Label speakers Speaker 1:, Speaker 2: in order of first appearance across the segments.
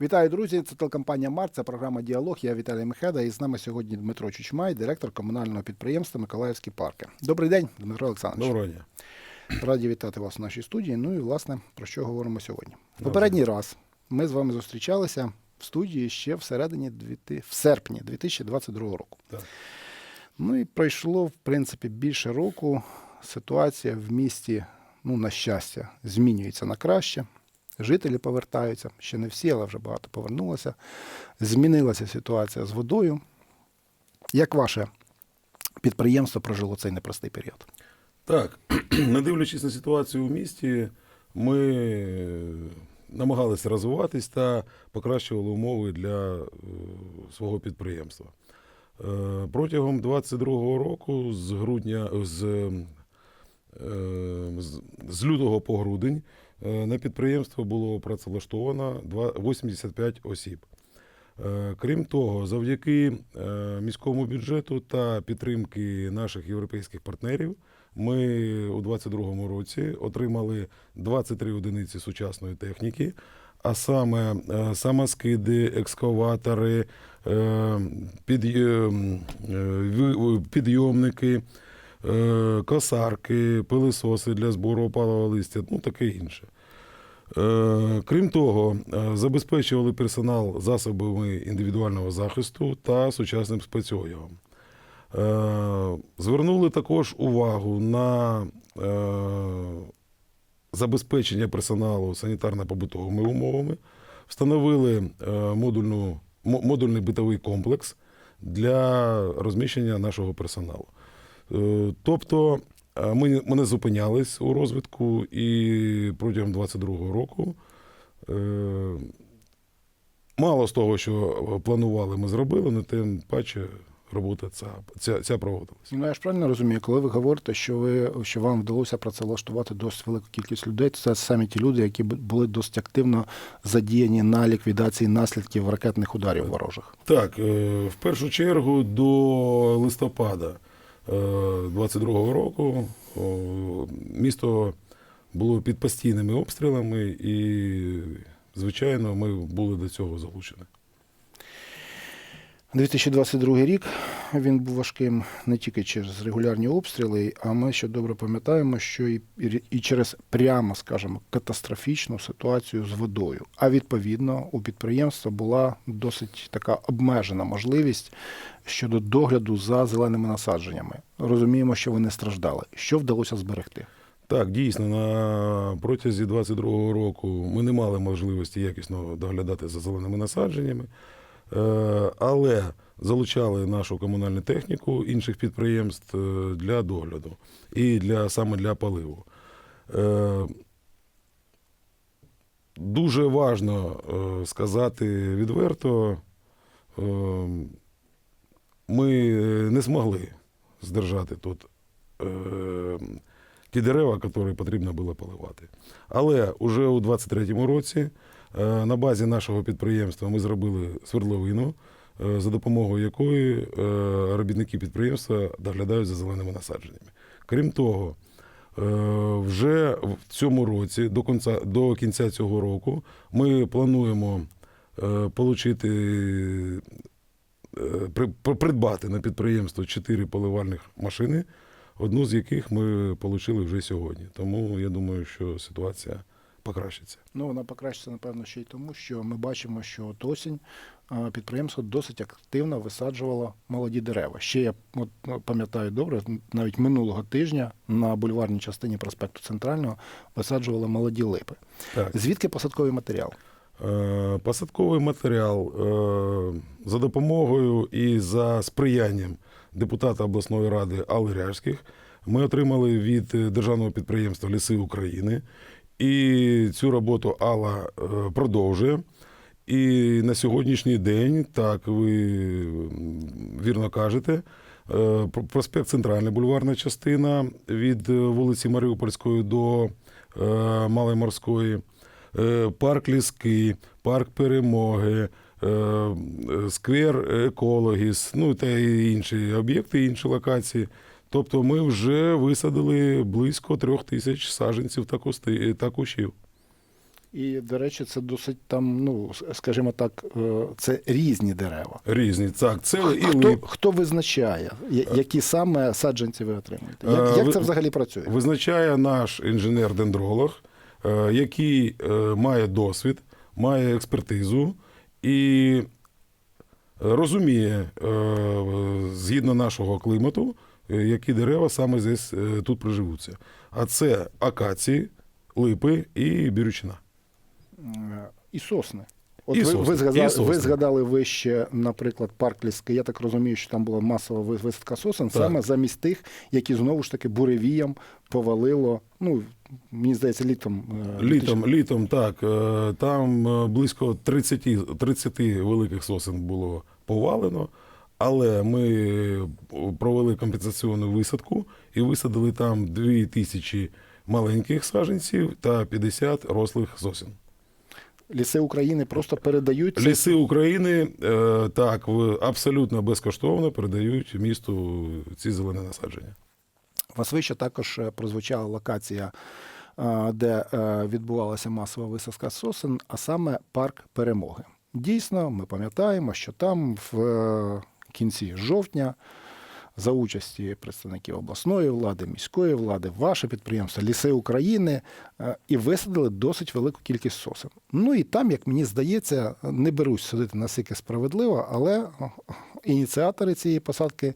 Speaker 1: Вітаю, друзі! Це телекомпанія Март, це програма Діалог. Я Віталій Мехеда. І з нами сьогодні Дмитро Чучмай, директор комунального підприємства Миколаївські парки. Добрий день, Дмитро Олександрович.
Speaker 2: Доброго дня.
Speaker 1: Раді вітати вас в нашій студії. Ну і власне про що говоримо сьогодні. Попередній раз ми з вами зустрічалися в студії ще всередині дві- в серпні 2022 року.
Speaker 2: Так.
Speaker 1: Ну і пройшло, в принципі, більше року. Ситуація в місті, ну, на щастя, змінюється на краще. Жителі повертаються, ще не всі, але вже багато повернулося. Змінилася ситуація з водою. Як ваше підприємство прожило цей непростий період?
Speaker 2: Так, не дивлячись на ситуацію у місті, ми намагалися розвиватись та покращували умови для е, свого підприємства. Е, Протягом 22-го року, з грудня, з, е, з- з лютого по грудень, на підприємство було працевлаштовано два- 85 осіб. Е, Крім того, завдяки е, міському бюджету та підтримки наших європейських партнерів, ми у 2022 році отримали 23 одиниці сучасної техніки, а саме е, самоскиди, екскаватори, е, е, підйомники, е, косарки, пилисоси для збору опалого листя, ну таке інше. Е, Крім того, е, забезпечували персонал засобами індивідуального захисту та сучасним спецодягом. Е, Звернули також увагу на е, забезпечення персоналу санітарно-побутовими умовами, встановили е, модульну, модульний битовий комплекс для розміщення нашого персоналу. Е, Тобто е, ми, ми не зупинялись у розвитку і протягом 22-го року. е, Мало з того, що планували, ми зробили, але тим паче робота ця, ця, ця проводилась.
Speaker 1: Ну, я ж правильно розумію, коли ви говорите, що ви що вам вдалося працевлаштувати досить велику кількість людей, це саме ті люди, які були досить активно задіяні на ліквідації наслідків ракетних ударів ворожих.
Speaker 2: Так, в першу чергу до листопада 22-го року місто було під постійними обстрілами, і, звичайно, ми були до цього залучені.
Speaker 1: 2022 рік він був важким не тільки через регулярні обстріли, а ми ще добре пам'ятаємо, що і, і, через прямо, скажімо, катастрофічну ситуацію з водою. А відповідно у підприємства була досить така обмежена можливість щодо догляду за зеленими насадженнями. Розуміємо, що ви не страждали. Що вдалося зберегти?
Speaker 2: Так, дійсно, на протязі 22-го року ми не мали можливості якісно доглядати за зеленими насадженнями, але залучали нашу комунальну техніку інших підприємств е, для догляду і для, саме для поливу. Е, Дуже важно е, сказати відверто, е, ми не змогли здержати тут е, ті дерева, які потрібно було поливати. Але вже у 23-му році е, на базі нашого підприємства ми зробили свердловину, е, за допомогою якої е, робітники підприємства доглядають за зеленими насадженнями. Крім того, е, вже в цьому році, до кінця, до кінця цього року, ми плануємо е, е, при- придбати на підприємство чотири поливальних машини, одну з яких ми отримали вже сьогодні. Тому я думаю, що ситуація покращиться.
Speaker 1: Ну, вона покращиться, напевно, ще й тому, що ми бачимо, що от осінь підприємство досить активно висаджувало молоді дерева. Ще я от, ну, пам'ятаю добре, навіть минулого тижня на бульварній частині проспекту Центрального висаджували молоді липи.
Speaker 2: Так.
Speaker 1: Звідки посадковий матеріал?
Speaker 2: Е, Посадковий матеріал е, за допомогою і за сприянням депутата обласної ради Алли Ряжських ми отримали від е, державного підприємства Ліси України. І цю роботу Алла е, продовжує. І на сьогоднішній день, так ви вірно кажете, е, про- проспект Центральна бульварна частина від е, вулиці Маріупольської до Малої Морської, парк Ліски, парк Перемоги, сквер Екологіс, ну та й інші об'єкти, інші локації. Тобто ми вже висадили близько трьох тисяч саджанців та кусти- та кущів.
Speaker 1: І, до речі, це досить там, ну, скажімо так, е, це різні дерева.
Speaker 2: Різні. Так, це і
Speaker 1: Хто,
Speaker 2: лип.
Speaker 1: хто визначає, які саме саджанці ви отримуєте?
Speaker 2: Е,
Speaker 1: Як, як це взагалі працює?
Speaker 2: Визначає наш інженер-дендролог, е, який е, має досвід, має експертизу і розуміє, е, згідно нашого клімату, е, які дерева саме здесь, е, тут приживуться. А це акації, липи і бірючина.
Speaker 1: Е, І сосни. От
Speaker 2: І
Speaker 1: ви,
Speaker 2: сосни,
Speaker 1: ви,
Speaker 2: і
Speaker 1: згадали,
Speaker 2: сосни.
Speaker 1: ви згадали вище, наприклад, парк Ліський. Я так розумію, що там була масова ви- висадка сосен
Speaker 2: Так.
Speaker 1: саме замість тих, які знову ж таки буревієм повалило. Ну, мені здається, літом. е,
Speaker 2: Літом, літом так, е, там е, близько 30, 30 великих сосен було повалено, але ми е, провели компенсаційну висадку і висадили там 2 тисячі маленьких саджанців та 50 рослих сосен.
Speaker 1: Ліси України просто передають
Speaker 2: Ліси України е, так абсолютно безкоштовно передають місту ці зелені насадження.
Speaker 1: У вас вище також е, прозвучала локація, де відбувалася масова висадка сосен, а саме парк перемоги. Дійсно, ми пам'ятаємо, що там в кінці жовтня за участі представників обласної влади, міської влади, ваше підприємство, ліси України е, і висадили досить велику кількість сосен. Ну і там, як мені здається, не берусь судити наскільки справедливо, але е, ініціатори цієї посадки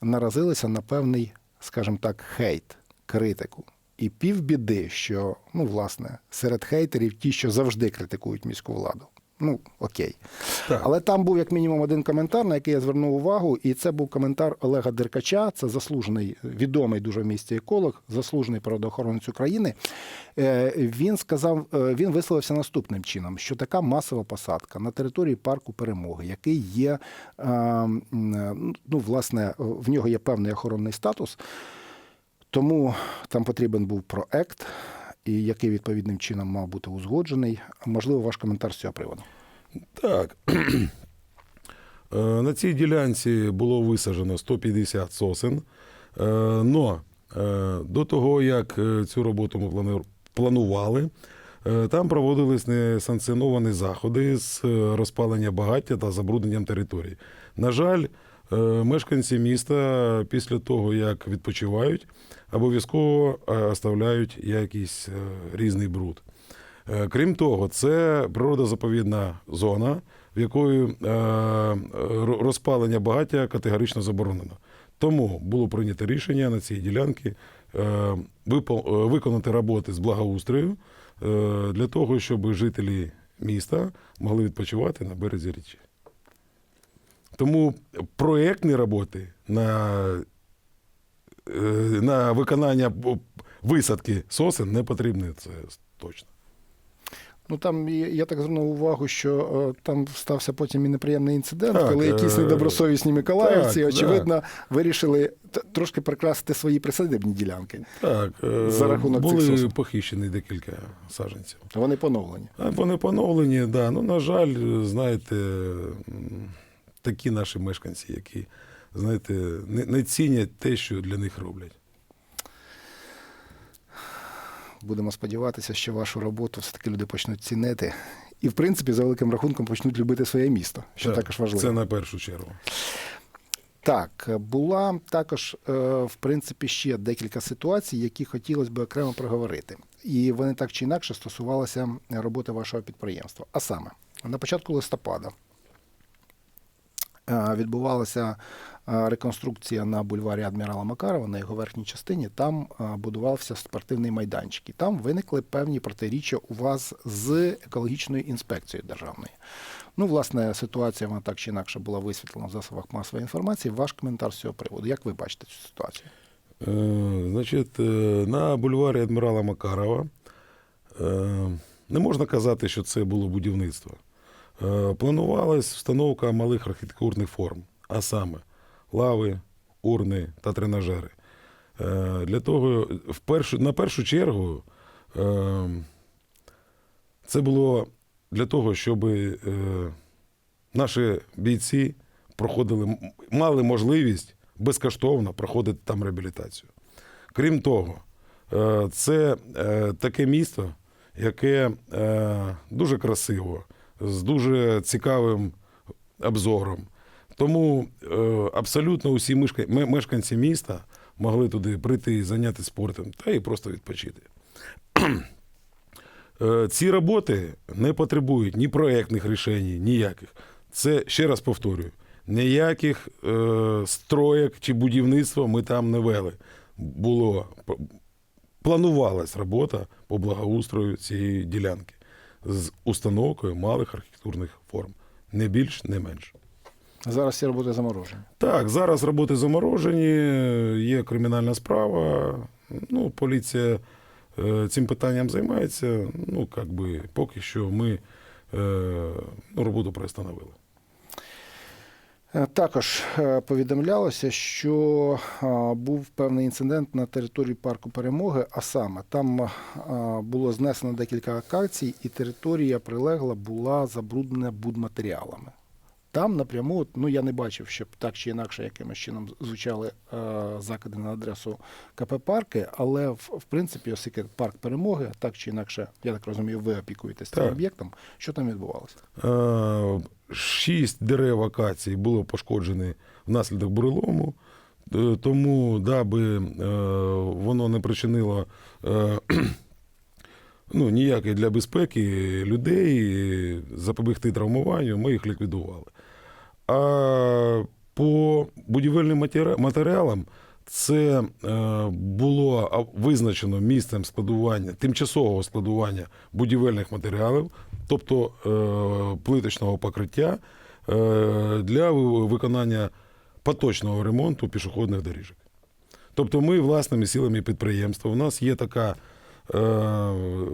Speaker 1: наразилися на певний, скажімо так, хейт, критику. І півбіди, що, ну, власне, серед хейтерів ті, що завжди критикують міську владу. Ну, окей.
Speaker 2: Так.
Speaker 1: Але там був як мінімум один коментар, на який я звернув увагу, і це був коментар Олега Деркача. Це заслужений, відомий дуже в місті еколог, заслужений природоохоронець України. Е, Він сказав, е, він висловився наступним чином: що така масова посадка на території парку перемоги, який є, е, ну, власне, в нього є певний охоронний статус. Тому там потрібен був проект, і який відповідним чином мав бути узгоджений. Можливо, ваш коментар з цього приводу.
Speaker 2: Так. Е, На цій ділянці було висаджено 150 сосен. Е, Но е, до того, як цю роботу ми плану- планували, там проводились несанкціоновані заходи з розпалення багаття та забрудненням території. На жаль, мешканці міста після того, як відпочивають, обов'язково е, оставляють якийсь е, різний бруд. Е, Крім того, це природозаповідна зона, в якої е, розпалення багаття категорично заборонено. Тому було прийнято рішення на цій ділянці е, е, виконати роботи з благоустрою е, для того, щоб жителі міста могли відпочивати на березі річки. Тому проєктні роботи на, е, на виконання висадки сосен не потрібні, це точно.
Speaker 1: Ну там я так звернув увагу, що е, там стався потім і неприємний інцидент,
Speaker 2: Так,
Speaker 1: коли якісь
Speaker 2: е,
Speaker 1: недобросовісні миколаївці,
Speaker 2: так,
Speaker 1: очевидно, вирішили трошки прикрасити свої присадибні ділянки.
Speaker 2: Так,
Speaker 1: За рахунок цих
Speaker 2: були
Speaker 1: сосен.
Speaker 2: похищені декілька саджанців.
Speaker 1: Вони поновлені.
Speaker 2: Вони поновлені, да. Ну, на жаль, знаєте, такі наші мешканці, які, знаєте, не, не цінять те, що для них роблять.
Speaker 1: Будемо сподіватися, що вашу роботу все-таки люди почнуть цінити. І, в принципі, за великим рахунком почнуть любити своє місто, що
Speaker 2: Так,
Speaker 1: також важливо.
Speaker 2: Це на першу чергу.
Speaker 1: Так, була також, е, в принципі, ще декілька ситуацій, які хотілося б окремо проговорити. І вони так чи інакше стосувалися роботи вашого підприємства. А саме, на початку листопада відбувалася реконструкція на бульварі Адмірала Макарова на його верхній частині. Там будувався спортивний майданчик. І там виникли певні протиріччя у вас з екологічною інспекцією державною. Ну, власне, ситуація вона так чи інакше була висвітлена в засобах масової інформації. Ваш коментар з цього приводу. Як ви бачите цю ситуацію?
Speaker 2: Е, Значить, е, на бульварі адмірала Макарова е, не можна казати, що це було будівництво. Е, Планувалась встановка малих архітектурних форм, а саме лави, урни та тренажери. Е, Для того, в першу, на першу чергу, е, це було для того, щоб наші бійці проходили, мали можливість безкоштовно проходити там реабілітацію. Крім того, це таке місто, яке дуже красиво, з дуже цікавим обзором. Тому е, абсолютно усі мешка- ме- мешканці міста могли туди прийти і зайнятися спортом та і просто відпочити. Е, Ці роботи не потребують ні проєктних рішень, ніяких. Це ще раз повторюю: ніяких е, строєк чи будівництва ми там не вели. Було планувалась робота по благоустрою цієї ділянки з установкою малих архітектурних форм. Не більш, не менш.
Speaker 1: Зараз ці роботи заморожені.
Speaker 2: Так, зараз роботи заморожені, є кримінальна справа. Ну, поліція е, цим питанням займається. Ну, як би, поки що ми е, ну, роботу приостановили.
Speaker 1: Е, Також е, повідомлялося, що е, був певний інцидент на території парку перемоги, а саме там було знесено декілька акацій, і територія прилегла була забруднена будматеріалами. Там напряму, ну я не бачив, щоб так чи інакше якимось чином звучали е, закиди на адресу КП парки, але в, в принципі, оскільки парк перемоги, так чи інакше, я так розумію, ви опікуєтесь цим об'єктом. Що там відбувалося?
Speaker 2: Е, Шість дерев акації було пошкоджені внаслідок бурелому. Е, Тому, даби е, воно не причинило е, ну, ніякої для безпеки людей, запобігти травмуванню, ми їх ліквідували. А по будівельним матеріалам це е, було визначено місцем складування, тимчасового складування будівельних матеріалів, тобто е, плиточного покриття е, для виконання поточного ремонту пішохідних доріжок. Тобто ми власними силами підприємства. У нас є така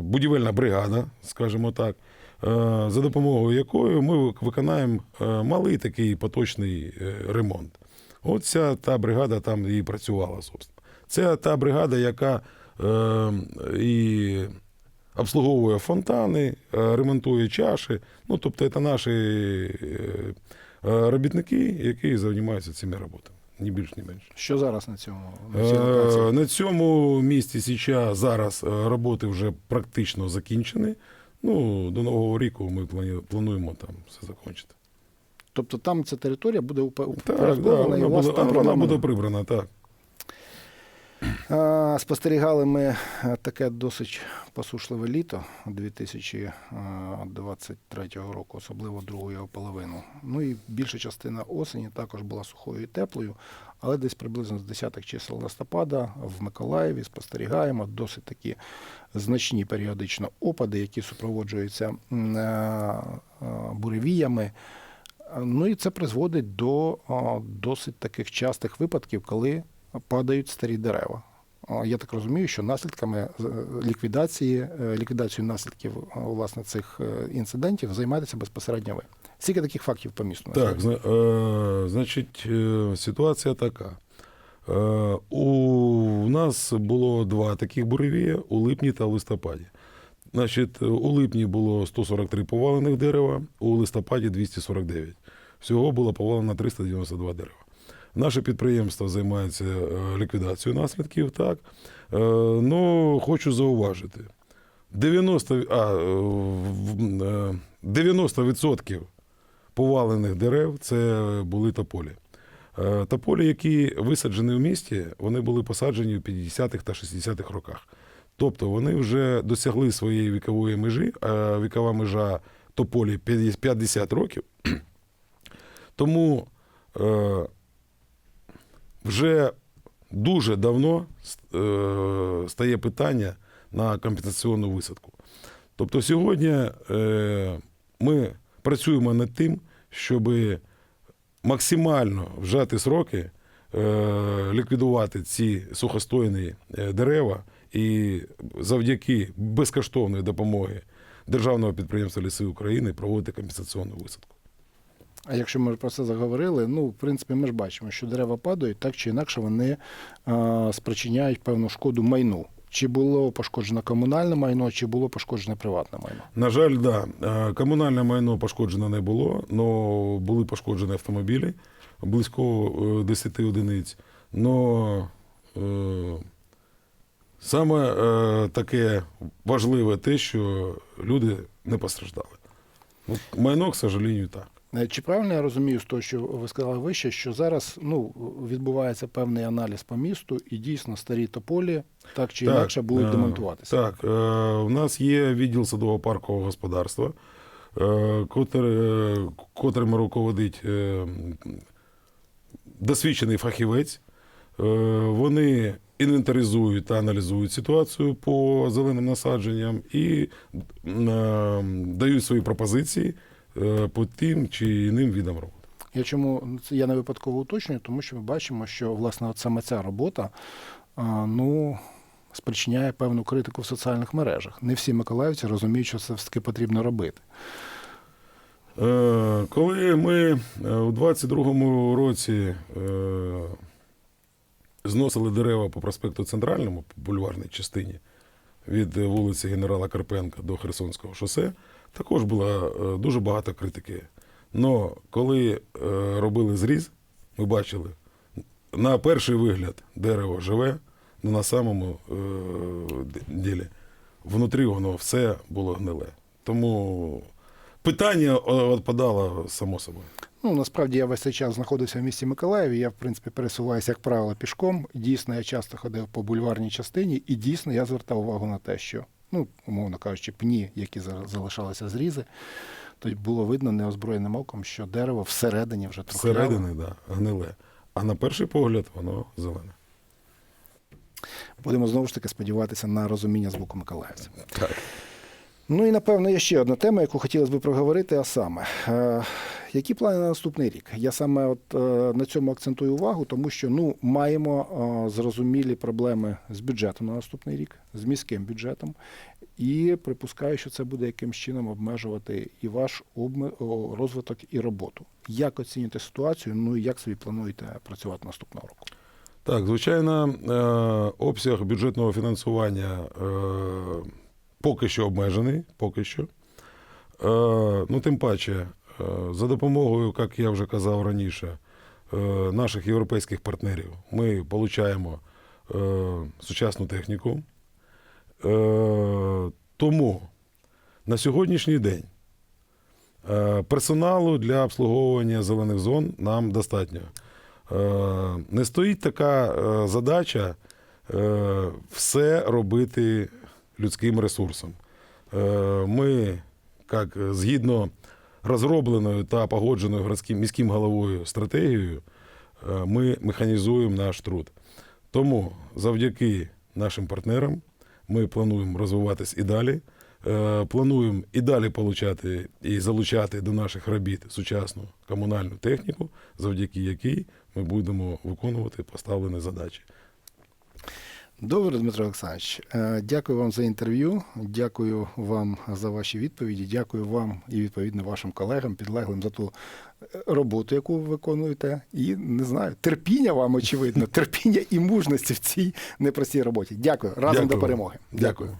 Speaker 2: будівельна бригада, скажімо так, за допомогою якої ми виконаємо е, малий такий поточний е, ремонт. От ця та бригада там і працювала, собственно. Це та бригада, яка е, і обслуговує фонтани, е, ремонтує чаші. Ну, тобто, це наші е, е, робітники, які займаються цими роботами. Ні більш, ні менше.
Speaker 1: Що зараз на цьому на?
Speaker 2: Е, На цьому місці зараз е, роботи вже практично закінчені. Ну, до Нового року ми плані- плануємо там все закінчити.
Speaker 1: Тобто там ця територія буде упорядкована?
Speaker 2: Так, да,
Speaker 1: і у вас
Speaker 2: буде,
Speaker 1: там
Speaker 2: вона буде прибрана, так.
Speaker 1: Спостерігали ми е, таке досить посушливе літо 2023 року, особливо другу його половину. Ну і більша частина осені також була сухою і теплою, але десь приблизно з 10 чисел листопада в Миколаєві спостерігаємо досить такі значні періодично опади, які супроводжуються е, е, буревіями. Ну і це призводить до досить таких частих випадків, коли падають старі дерева. Я так розумію, що наслідками е, ліквідації, е, ліквідацією наслідків е, власне цих інцидентів займаєтеся безпосередньо ви. Скільки таких фактів по місту?
Speaker 2: Так, зна- значить, ситуація така. У нас було два таких буревія у липні та листопаді. Значить, у липні було 143 повалених дерева, у листопаді 249. Всього було повалено 392 дерева. Наше підприємство займається е, ліквідацією наслідків, так. Е, Ну, хочу зауважити. 90, а, е, в- е, 90% повалених дерев це були тополі. Тополі, які висаджені в місті, вони були посаджені в 50-х та 60-х роках. Тобто вони вже досягли своєї вікової межі, а вікова межа тополі 50 50 років. Тому вже дуже давно е, стає питання на компенсаційну висадку. Тобто сьогодні е, ми працюємо над тим, щоб максимально вжати сроки, е, ліквідувати ці сухостойні дерева і завдяки безкоштовної допомоги Державного підприємства Ліси України проводити компенсаційну висадку.
Speaker 1: А якщо ми про це заговорили, ну в принципі ми ж бачимо, що дерева падають, так чи інакше вони е, спричиняють певну шкоду майну. Чи було пошкоджено комунальне майно, чи було пошкоджене приватне майно?
Speaker 2: На жаль, да. Е, Комунальне майно пошкоджено не було, але були пошкоджені автомобілі близько е, 10 одиниць. Но е, Саме е, таке важливе те, що люди не постраждали. Ну, майно, к сожалению, так.
Speaker 1: Е, Чи правильно я розумію з того, що ви сказали вище, що зараз ну, відбувається певний аналіз по місту, і дійсно старі тополі так чи інакше будуть
Speaker 2: е,
Speaker 1: демонтуватися?
Speaker 2: Так, е, у нас є відділ садово паркового господарства, е, котр, е, котрим руководить е, досвідчений фахівець. Е, Вони інвентаризують та аналізують ситуацію по зеленим насадженням і е, дають свої пропозиції е, по тим чи іним видам робот.
Speaker 1: Я чому це я не випадково уточнюю, тому що ми бачимо, що власне от саме ця робота ну, спричиняє певну критику в соціальних мережах. Не всі миколаївці розуміють, що це все-таки потрібно робити.
Speaker 2: Е, Коли ми е, у 22-му році е, зносили дерева по проспекту Центральному, по бульварній частині від вулиці Генерала Карпенка до Херсонського шосе, також було е, дуже багато критики. Но коли е, робили зріз, ми бачили, на перший вигляд дерево живе, але на самому е, ділі внутрі воно все було гниле. Тому питання відпадало само собою.
Speaker 1: Ну, насправді я весь цей час знаходився в місті Миколаєві. Я, в принципі, пересуваюся, як правило, пішком. Дійсно, я часто ходив по бульварній частині, і дійсно я звертав увагу на те, що, ну, умовно кажучи, пні, які залишалися зрізи, то було видно неозброєним оком, що дерево всередині вже трохи.
Speaker 2: Всередини, да, гниле. А на перший погляд воно зелене.
Speaker 1: Будемо знову ж таки сподіватися на розуміння з боку миколаївців.
Speaker 2: Так.
Speaker 1: Ну і напевно є ще одна тема, яку хотілося б проговорити, а саме, е, які плани на наступний рік? Я саме от е, на цьому акцентую увагу, тому що ну маємо е, зрозумілі проблеми з бюджетом на наступний рік, з міським бюджетом, і припускаю, що це буде якимсь чином обмежувати і ваш розвиток, і роботу. Як оцінюєте ситуацію? Ну і як собі плануєте працювати наступного року?
Speaker 2: Так, звичайно, е, обсяг бюджетного фінансування поки що обмежений, поки що. Ну, тим паче, за допомогою, як я вже казав раніше, е, наших європейських партнерів ми отримуємо е, сучасну техніку. Е, тому на сьогоднішній день е, персоналу для обслуговування зелених зон нам достатньо. Е, Не стоїть така е, задача е, все робити людським ресурсом. Е, Ми, як е, згідно розробленою та погодженою городським міським головою стратегією, е, ми механізуємо наш труд. Тому завдяки нашим партнерам ми плануємо розвиватись і далі. Е, Плануємо і далі получати і залучати до наших робіт сучасну комунальну техніку, завдяки якій ми будемо виконувати поставлені задачі.
Speaker 1: Добре, Дмитро Олександрович, е, дякую вам за інтерв'ю. Дякую вам за ваші відповіді. Дякую вам і відповідно вашим колегам, підлеглим за ту е, роботу, яку ви виконуєте. І не знаю, терпіння вам очевидно, терпіння і мужності в цій непростій роботі. Дякую. Разом до
Speaker 2: Дякую.
Speaker 1: перемоги.
Speaker 2: Дякую.